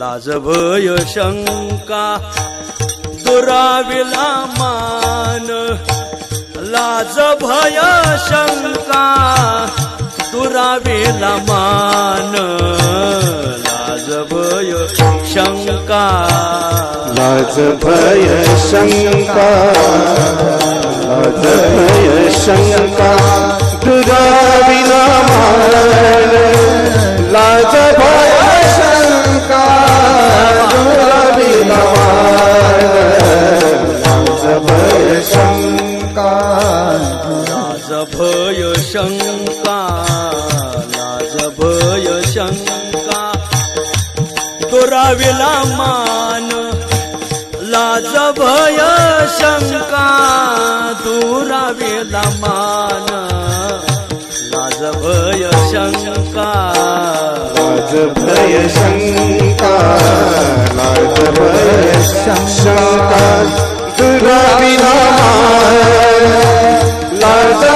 लाज शंका दुराविला मान. लाज भय शंका दुराविला मान. लाज भय शंका लाज भय शंका लाज भय शंका दुराविला मान. भय शंका लाज भय शंका. दुराविला मान लाज भय शंका. दुराविला मान लाज भय शंका. लाज भय शंका लाज भय शंका. दुराविना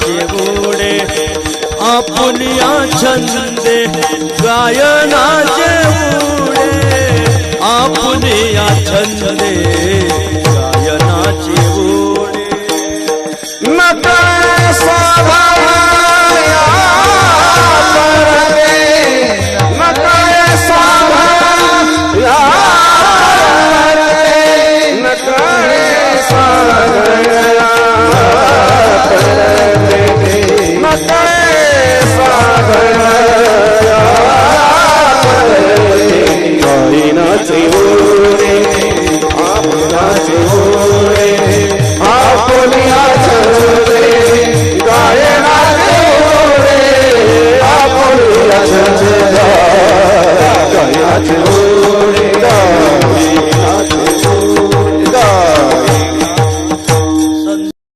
भय शंका दुराविना मान लाज भय शंका